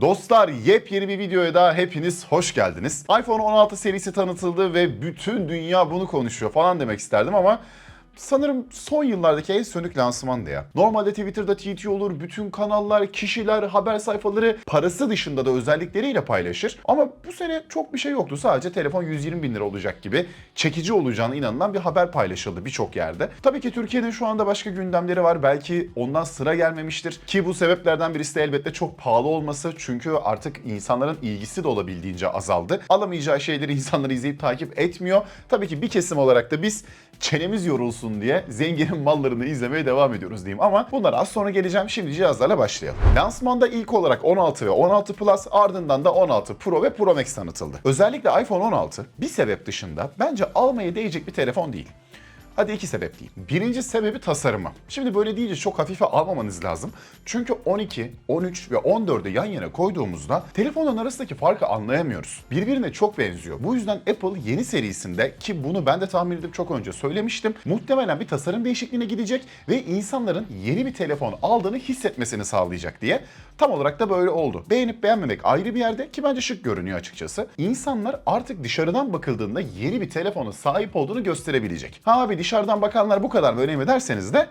Dostlar yepyeni bir videoya daha hepiniz hoş geldiniz. iPhone 16 serisi tanıtıldı ve bütün dünya bunu konuşuyor falan demek isterdim ama sanırım son yıllardaki en sönük lansmandı ya. Normalde Twitter'da TT olur, bütün kanallar, kişiler, haber sayfaları parası dışında da özellikleriyle paylaşır. Ama bu sene çok bir şey yoktu. Sadece telefon 120 bin lira olacak gibi çekici olacağına inanılan bir haber paylaşıldı birçok yerde. Tabii ki Türkiye'nin şu anda başka gündemleri var. Belki ondan sıra gelmemiştir. Ki bu sebeplerden birisi de elbette çok pahalı olması. Çünkü artık insanların ilgisi de olabildiğince azaldı. Alamayacağı şeyleri insanlar izleyip takip etmiyor. Tabii ki bir kesim olarak da biz çenemiz yorulsun diye zenginin mallarını izlemeye devam ediyoruz diyeyim. Ama bunlara az sonra geleceğim. Şimdi cihazlarla başlayalım. Lansmanda ilk olarak 16 ve 16 Plus ardından da 16 Pro ve Pro Max tanıtıldı. Özellikle iPhone 16 bir sebep dışında bence almaya değecek bir telefon değil. Hadi iki sebep diyeyim. Birinci sebebi tasarımı. Şimdi böyle deyince çok hafife almamanız lazım. Çünkü 12, 13 ve 14'ü yan yana koyduğumuzda telefonların arasındaki farkı anlayamıyoruz. Birbirine çok benziyor. Bu yüzden Apple yeni serisinde ki bunu ben de tahmin edip çok önce söylemiştim. Muhtemelen bir tasarım değişikliğine gidecek ve insanların yeni bir telefon aldığını hissetmesini sağlayacak diye Tam olarak da böyle oldu. Beğenip beğenmemek ayrı bir yerde ki bence şık görünüyor açıkçası. İnsanlar artık dışarıdan bakıldığında yeni bir telefona sahip olduğunu gösterebilecek. Ha abi dışarıdan bakanlar bu kadar mı önemli derseniz de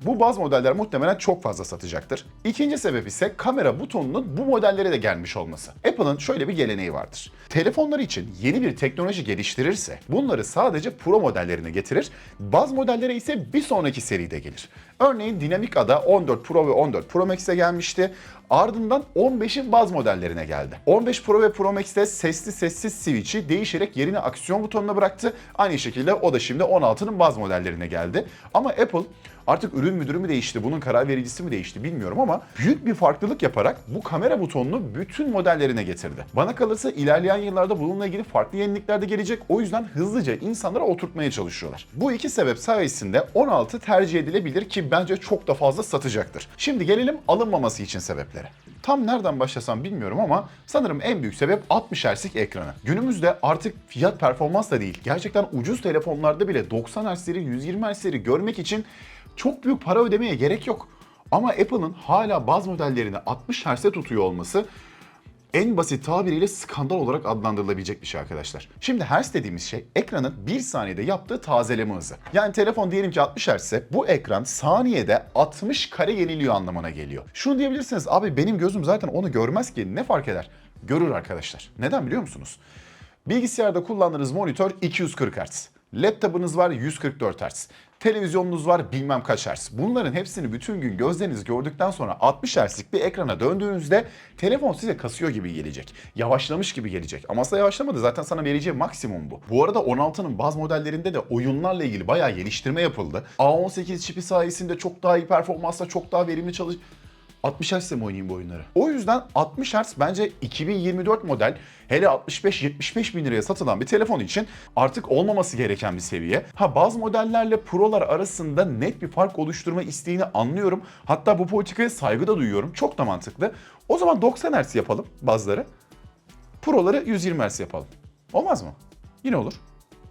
bu baz modeller muhtemelen çok fazla satacaktır. İkinci sebep ise kamera butonunun bu modellere de gelmiş olması. Apple'ın şöyle bir geleneği vardır. Telefonları için yeni bir teknoloji geliştirirse bunları sadece Pro modellerine getirir, baz modellere ise bir sonraki seride gelir. Örneğin Dinamik Ada 14 Pro ve 14 Pro Max'e gelmişti. Ardından 15'in baz modellerine geldi. 15 Pro ve Pro Max'te sesli sessiz switch'i değişerek yerine aksiyon butonuna bıraktı. Aynı şekilde o da şimdi 16'nın baz modellerine geldi. Ama Apple artık ürün müdürü mü değişti, bunun karar vericisi mi değişti bilmiyorum ama büyük bir farklılık yaparak bu kamera butonunu bütün modellerine getirdi. Bana kalırsa ilerleyen yıllarda bununla ilgili farklı yenilikler de gelecek. O yüzden hızlıca insanlara oturtmaya çalışıyorlar. Bu iki sebep sayesinde 16 tercih edilebilir ki bence çok da fazla satacaktır. Şimdi gelelim alınmaması için sebeplere. Tam nereden başlasam bilmiyorum ama sanırım en büyük sebep 60 Hz'lik ekranı. Günümüzde artık fiyat performans da değil. Gerçekten ucuz telefonlarda bile 90 Hz'leri 120 Hz'leri görmek için çok büyük para ödemeye gerek yok. Ama Apple'ın hala bazı modellerini 60 Hz'e tutuyor olması en basit tabiriyle skandal olarak adlandırılabilecek bir şey arkadaşlar. Şimdi Hertz dediğimiz şey ekranın bir saniyede yaptığı tazeleme hızı. Yani telefon diyelim ki 60 Hz ise bu ekran saniyede 60 kare yeniliyor anlamına geliyor. Şunu diyebilirsiniz abi benim gözüm zaten onu görmez ki ne fark eder? Görür arkadaşlar. Neden biliyor musunuz? Bilgisayarda kullandığınız monitör 240 Hz. Laptopunuz var 144 Hz. Televizyonunuz var bilmem kaç Hz. Bunların hepsini bütün gün gözleriniz gördükten sonra 60 Hz'lik bir ekrana döndüğünüzde telefon size kasıyor gibi gelecek. Yavaşlamış gibi gelecek. Ama aslında yavaşlamadı zaten sana vereceği maksimum bu. Bu arada 16'nın bazı modellerinde de oyunlarla ilgili bayağı geliştirme yapıldı. A18 çipi sayesinde çok daha iyi performansla çok daha verimli çalış 60 Hz mi oynayayım bu oyunları? O yüzden 60 Hz bence 2024 model hele 65-75 bin liraya satılan bir telefon için artık olmaması gereken bir seviye. Ha bazı modellerle Pro'lar arasında net bir fark oluşturma isteğini anlıyorum. Hatta bu politikaya saygı da duyuyorum. Çok da mantıklı. O zaman 90 Hz yapalım bazıları. Pro'ları 120 Hz yapalım. Olmaz mı? Yine olur.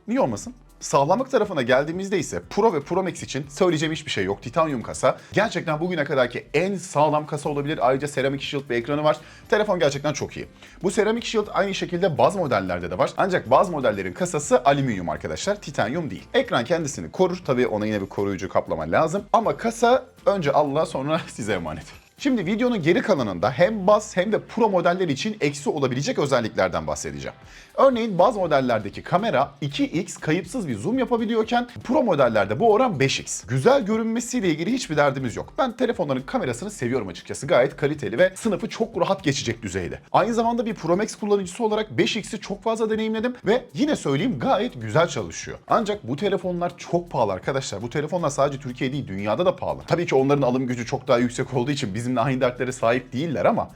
Niye olmasın? Sağlamlık tarafına geldiğimizde ise Pro ve Pro Max için söyleyeceğim hiçbir şey yok. Titanyum kasa. Gerçekten bugüne kadarki en sağlam kasa olabilir. Ayrıca Ceramic Shield bir ekranı var. Telefon gerçekten çok iyi. Bu Ceramic Shield aynı şekilde bazı modellerde de var. Ancak bazı modellerin kasası alüminyum arkadaşlar. Titanyum değil. Ekran kendisini korur. Tabii ona yine bir koruyucu kaplama lazım. Ama kasa önce Allah'a sonra size emanet. Şimdi videonun geri kalanında hem baz hem de pro modeller için eksi olabilecek özelliklerden bahsedeceğim. Örneğin baz modellerdeki kamera 2x kayıpsız bir zoom yapabiliyorken pro modellerde bu oran 5x. Güzel görünmesiyle ilgili hiçbir derdimiz yok. Ben telefonların kamerasını seviyorum açıkçası. Gayet kaliteli ve sınıfı çok rahat geçecek düzeyde. Aynı zamanda bir Pro Max kullanıcısı olarak 5x'i çok fazla deneyimledim ve yine söyleyeyim gayet güzel çalışıyor. Ancak bu telefonlar çok pahalı arkadaşlar. Bu telefonlar sadece Türkiye değil dünyada da pahalı. Tabii ki onların alım gücü çok daha yüksek olduğu için bizimle aynı dertlere sahip değiller ama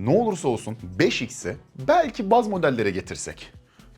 ne olursa olsun 5x'i belki baz modellere getirsek.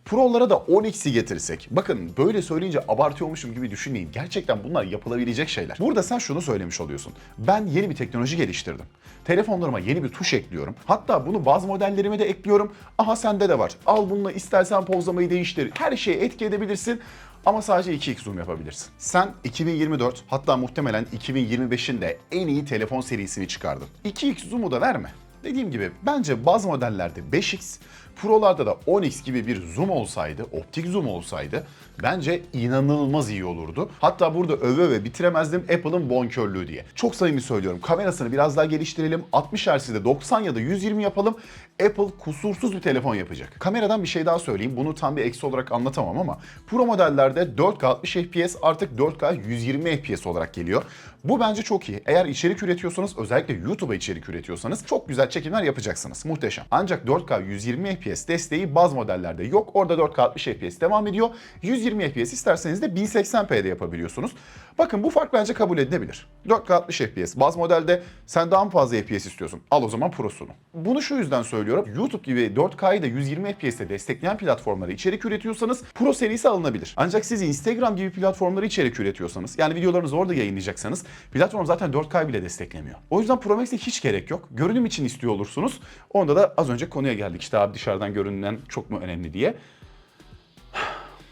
Pro'lara da 10x'i getirsek. Bakın böyle söyleyince abartıyormuşum gibi düşünmeyin. Gerçekten bunlar yapılabilecek şeyler. Burada sen şunu söylemiş oluyorsun. Ben yeni bir teknoloji geliştirdim. Telefonlarıma yeni bir tuş ekliyorum. Hatta bunu bazı modellerime de ekliyorum. Aha sende de var. Al bununla istersen pozlamayı değiştir. Her şeye etki edebilirsin. Ama sadece 2x zoom yapabilirsin. Sen 2024 hatta muhtemelen 2025'in de en iyi telefon serisini çıkardın. 2x zoom'u da verme. Dediğim gibi bence bazı modellerde 5x, Pro'larda da 10x gibi bir zoom olsaydı, optik zoom olsaydı bence inanılmaz iyi olurdu. Hatta burada öve öve bitiremezdim Apple'ın bonkörlüğü diye. Çok samimi söylüyorum. Kamerasını biraz daha geliştirelim. 60 Hz'de 90 ya da 120 yapalım. Apple kusursuz bir telefon yapacak. Kameradan bir şey daha söyleyeyim. Bunu tam bir eksi olarak anlatamam ama Pro modellerde 4K 60 FPS artık 4K 120 FPS olarak geliyor. Bu bence çok iyi. Eğer içerik üretiyorsanız özellikle YouTube'a içerik üretiyorsanız çok güzel çekimler yapacaksınız. Muhteşem. Ancak 4K 120 FPS desteği bazı modellerde yok. Orada 4K 60 FPS devam ediyor. 120 FPS isterseniz de 1080p'de yapabiliyorsunuz. Bakın bu fark bence kabul edilebilir. 4K 60 FPS. Bazı modelde sen daha mı fazla FPS istiyorsun? Al o zaman Pro'sunu. Bunu şu yüzden söylüyorum. YouTube gibi 4K'yı da 120 FPS'te destekleyen platformlara içerik üretiyorsanız Pro serisi alınabilir. Ancak siz Instagram gibi platformlara içerik üretiyorsanız yani videolarınızı orada yayınlayacaksanız platform zaten 4K bile desteklemiyor. O yüzden Pro Max'e hiç gerek yok. Görünüm için istiyor olursunuz. Onda da az önce konuya geldik. İşte abi dışarıdan görünen çok mu önemli diye.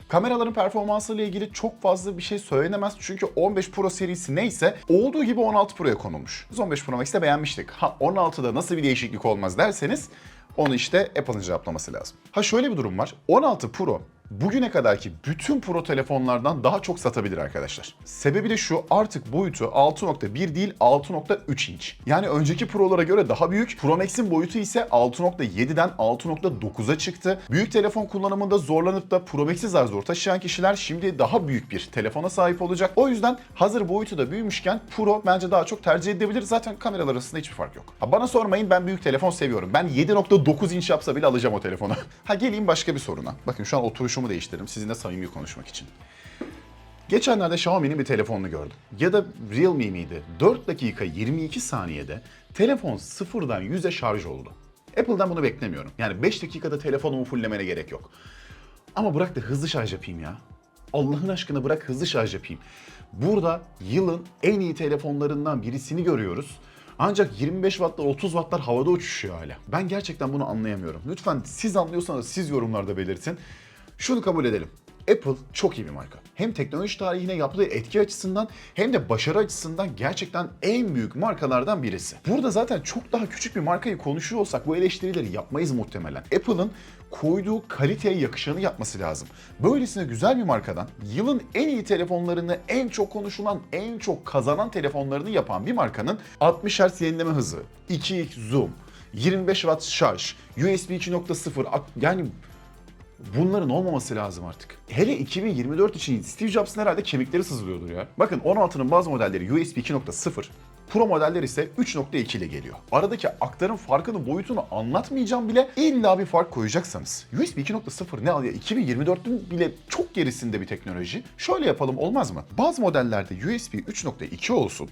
Kameraların performansı ile ilgili çok fazla bir şey söylenemez çünkü 15 Pro serisi neyse olduğu gibi 16 Pro'ya konulmuş. Biz 15 Pro Max'te beğenmiştik. Ha 16'da nasıl bir değişiklik olmaz derseniz onu işte Apple'ın cevaplaması lazım. Ha şöyle bir durum var. 16 Pro bugüne kadarki bütün Pro telefonlardan daha çok satabilir arkadaşlar. Sebebi de şu artık boyutu 6.1 değil 6.3 inç. Yani önceki Pro'lara göre daha büyük. Pro Max'in boyutu ise 6.7'den 6.9'a çıktı. Büyük telefon kullanımında zorlanıp da Pro Max'i zar zor taşıyan kişiler şimdi daha büyük bir telefona sahip olacak. O yüzden hazır boyutu da büyümüşken Pro bence daha çok tercih edilebilir. Zaten kameralar arasında hiçbir fark yok. Ha bana sormayın ben büyük telefon seviyorum. Ben 7.9 inç yapsa bile alacağım o telefonu. ha geleyim başka bir soruna. Bakın şu an oturuşumu değiştirdim sizinle samimi konuşmak için. Geçenlerde Xiaomi'nin bir telefonunu gördüm. Ya da Realme miydi? 4 dakika 22 saniyede telefon sıfırdan 100'e şarj oldu. Apple'dan bunu beklemiyorum. Yani 5 dakikada telefonumu fulllemene gerek yok. Ama bırak da hızlı şarj yapayım ya. Allah'ın aşkına bırak hızlı şarj yapayım. Burada yılın en iyi telefonlarından birisini görüyoruz. Ancak 25 wattlar 30 wattlar havada uçuşuyor hala. Ben gerçekten bunu anlayamıyorum. Lütfen siz anlıyorsanız siz yorumlarda belirtin. Şunu kabul edelim. Apple çok iyi bir marka. Hem teknoloji tarihine yaptığı etki açısından hem de başarı açısından gerçekten en büyük markalardan birisi. Burada zaten çok daha küçük bir markayı konuşuyor olsak bu eleştirileri yapmayız muhtemelen. Apple'ın koyduğu kaliteye yakışanı yapması lazım. Böylesine güzel bir markadan yılın en iyi telefonlarını, en çok konuşulan, en çok kazanan telefonlarını yapan bir markanın 60 Hz yenileme hızı, 2x zoom, 25 watt şarj, USB 2.0 ak- yani Bunların olmaması lazım artık. Hele 2024 için Steve Jobs'ın herhalde kemikleri sızlıyordur ya. Bakın 16'nın bazı modelleri USB 2.0, Pro modeller ise 3.2 ile geliyor. Aradaki aktarım farkını, boyutunu anlatmayacağım bile illa bir fark koyacaksanız. USB 2.0 ne alıyor? 2024'ün bile çok gerisinde bir teknoloji. Şöyle yapalım olmaz mı? Bazı modellerde USB 3.2 olsun.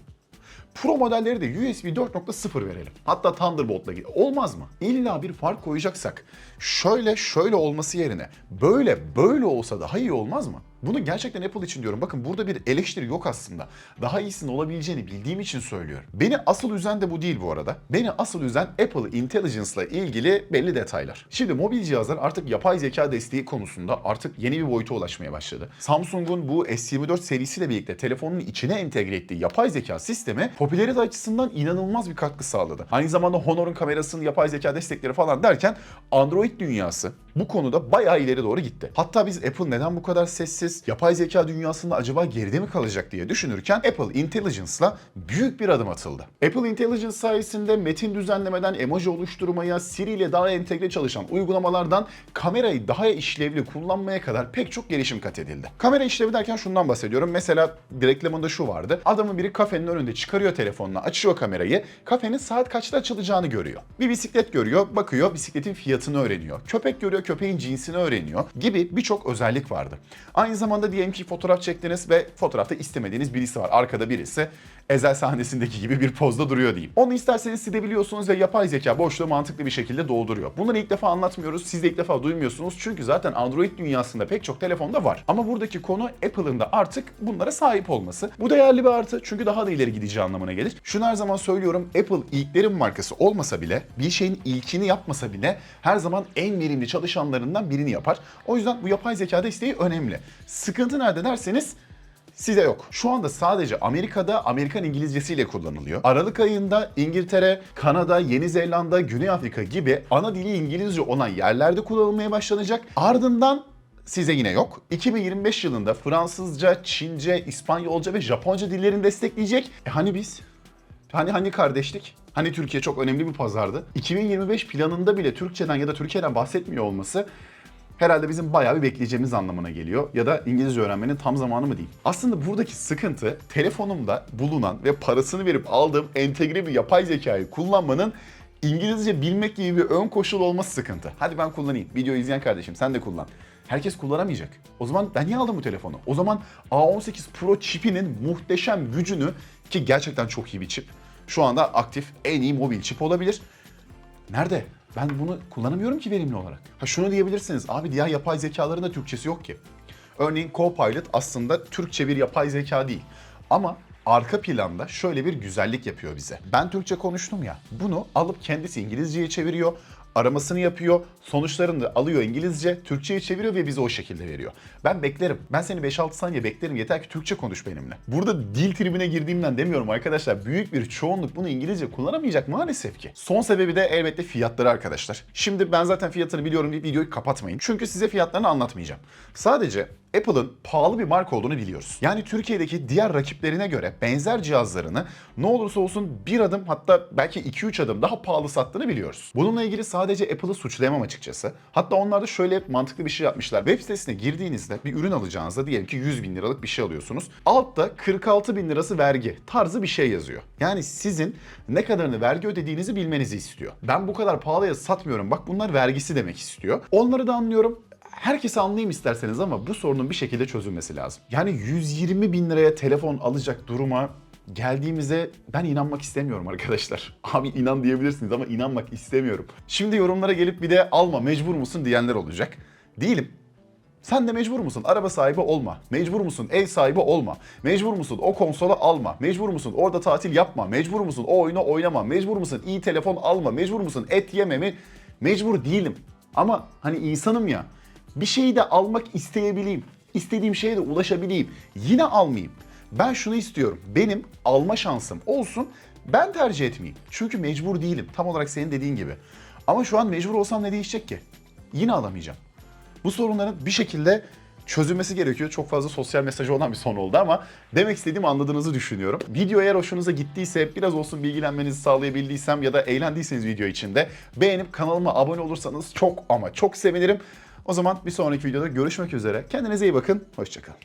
Pro modelleri de USB 4.0 verelim. Hatta Thunderbolt'la gibi. Olmaz mı? İlla bir fark koyacaksak şöyle şöyle olması yerine böyle böyle olsa daha iyi olmaz mı? Bunu gerçekten Apple için diyorum. Bakın burada bir eleştiri yok aslında. Daha iyisinin olabileceğini bildiğim için söylüyorum. Beni asıl üzen de bu değil bu arada. Beni asıl üzen Apple Intelligence'la ilgili belli detaylar. Şimdi mobil cihazlar artık yapay zeka desteği konusunda artık yeni bir boyuta ulaşmaya başladı. Samsung'un bu S24 serisiyle birlikte telefonun içine entegre ettiği yapay zeka sistemi popülerite açısından inanılmaz bir katkı sağladı. Aynı zamanda Honor'un kamerasının yapay zeka destekleri falan derken Android dünyası bu konuda bayağı ileri doğru gitti. Hatta biz Apple neden bu kadar sessiz, yapay zeka dünyasında acaba geride mi kalacak diye düşünürken Apple Intelligence'la büyük bir adım atıldı. Apple Intelligence sayesinde metin düzenlemeden emoji oluşturmaya, Siri ile daha entegre çalışan uygulamalardan kamerayı daha işlevli kullanmaya kadar pek çok gelişim kat edildi. Kamera işlevi derken şundan bahsediyorum. Mesela reklamında şu vardı. Adamın biri kafenin önünde çıkarıyor telefonunu, açıyor kamerayı. Kafenin saat kaçta açılacağını görüyor. Bir bisiklet görüyor, bakıyor, bisikletin fiyatını öğreniyor. Köpek görüyor, köpeğin cinsini öğreniyor gibi birçok özellik vardı. Aynı zamanda diyelim ki fotoğraf çektiniz ve fotoğrafta istemediğiniz birisi var. Arkada birisi. Ezel sahnesindeki gibi bir pozda duruyor diyeyim. Onu isterseniz silebiliyorsunuz ve yapay zeka boşluğu mantıklı bir şekilde dolduruyor. Bunları ilk defa anlatmıyoruz. Siz de ilk defa duymuyorsunuz. Çünkü zaten Android dünyasında pek çok telefonda var. Ama buradaki konu Apple'ın da artık bunlara sahip olması. Bu değerli bir artı çünkü daha da ileri gideceği anlamına gelir. Şunu her zaman söylüyorum. Apple ilklerin markası olmasa bile, bir şeyin ilkini yapmasa bile her zaman en verimli çalışanlarından birini yapar. O yüzden bu yapay zeka desteği önemli. Sıkıntı nerede derseniz Size yok. Şu anda sadece Amerika'da Amerikan İngilizcesiyle kullanılıyor. Aralık ayında İngiltere, Kanada, Yeni Zelanda, Güney Afrika gibi ana dili İngilizce olan yerlerde kullanılmaya başlanacak. Ardından size yine yok. 2025 yılında Fransızca, Çince, İspanyolca ve Japonca dillerini destekleyecek. E hani biz? Hani hani kardeşlik? Hani Türkiye çok önemli bir pazardı. 2025 planında bile Türkçeden ya da Türkiye'den bahsetmiyor olması herhalde bizim bayağı bir bekleyeceğimiz anlamına geliyor. Ya da İngilizce öğrenmenin tam zamanı mı diyeyim. Aslında buradaki sıkıntı telefonumda bulunan ve parasını verip aldığım entegre bir yapay zekayı kullanmanın İngilizce bilmek gibi bir ön koşul olması sıkıntı. Hadi ben kullanayım. Video izleyen kardeşim sen de kullan. Herkes kullanamayacak. O zaman ben niye aldım bu telefonu? O zaman A18 Pro çipinin muhteşem gücünü ki gerçekten çok iyi bir çip. Şu anda aktif en iyi mobil çip olabilir. Nerede? Ben bunu kullanamıyorum ki verimli olarak. Ha şunu diyebilirsiniz. Abi diğer yapay zekaların da Türkçesi yok ki. Örneğin Copilot aslında Türkçe bir yapay zeka değil. Ama arka planda şöyle bir güzellik yapıyor bize. Ben Türkçe konuştum ya. Bunu alıp kendisi İngilizceye çeviriyor. Aramasını yapıyor, sonuçlarını alıyor İngilizce, Türkçe'ye çeviriyor ve bize o şekilde veriyor. Ben beklerim. Ben seni 5-6 saniye beklerim yeter ki Türkçe konuş benimle. Burada dil tribine girdiğimden demiyorum arkadaşlar. Büyük bir çoğunluk bunu İngilizce kullanamayacak maalesef ki. Son sebebi de elbette fiyatları arkadaşlar. Şimdi ben zaten fiyatını biliyorum deyip videoyu kapatmayın. Çünkü size fiyatlarını anlatmayacağım. Sadece Apple'ın pahalı bir marka olduğunu biliyoruz. Yani Türkiye'deki diğer rakiplerine göre benzer cihazlarını ne olursa olsun bir adım hatta belki 2-3 adım daha pahalı sattığını biliyoruz. Bununla ilgili sadece Apple'ı suçlayamam açıkçası. Hatta onlar da şöyle mantıklı bir şey yapmışlar. Web sitesine girdiğinizde bir ürün alacağınızda diyelim ki 100 bin liralık bir şey alıyorsunuz. Altta 46 bin lirası vergi tarzı bir şey yazıyor. Yani sizin ne kadarını vergi ödediğinizi bilmenizi istiyor. Ben bu kadar pahalıya satmıyorum bak bunlar vergisi demek istiyor. Onları da anlıyorum herkese anlayayım isterseniz ama bu sorunun bir şekilde çözülmesi lazım. Yani 120 bin liraya telefon alacak duruma geldiğimize ben inanmak istemiyorum arkadaşlar. Abi inan diyebilirsiniz ama inanmak istemiyorum. Şimdi yorumlara gelip bir de alma mecbur musun diyenler olacak. Değilim. Sen de mecbur musun? Araba sahibi olma. Mecbur musun? Ev sahibi olma. Mecbur musun? O konsolu alma. Mecbur musun? Orada tatil yapma. Mecbur musun? O oyunu oynama. Mecbur musun? iyi telefon alma. Mecbur musun? Et yeme? Mecbur değilim. Ama hani insanım ya. Bir şeyi de almak isteyebileyim. İstediğim şeye de ulaşabileyim. Yine almayayım. Ben şunu istiyorum. Benim alma şansım olsun. Ben tercih etmeyeyim. Çünkü mecbur değilim. Tam olarak senin dediğin gibi. Ama şu an mecbur olsam ne değişecek ki? Yine alamayacağım. Bu sorunların bir şekilde çözülmesi gerekiyor. Çok fazla sosyal mesajı olan bir son oldu ama demek istediğimi anladığınızı düşünüyorum. Video eğer hoşunuza gittiyse, biraz olsun bilgilenmenizi sağlayabildiysem ya da eğlendiyseniz video içinde beğenip kanalıma abone olursanız çok ama çok sevinirim. O zaman bir sonraki videoda görüşmek üzere. Kendinize iyi bakın. Hoşçakalın.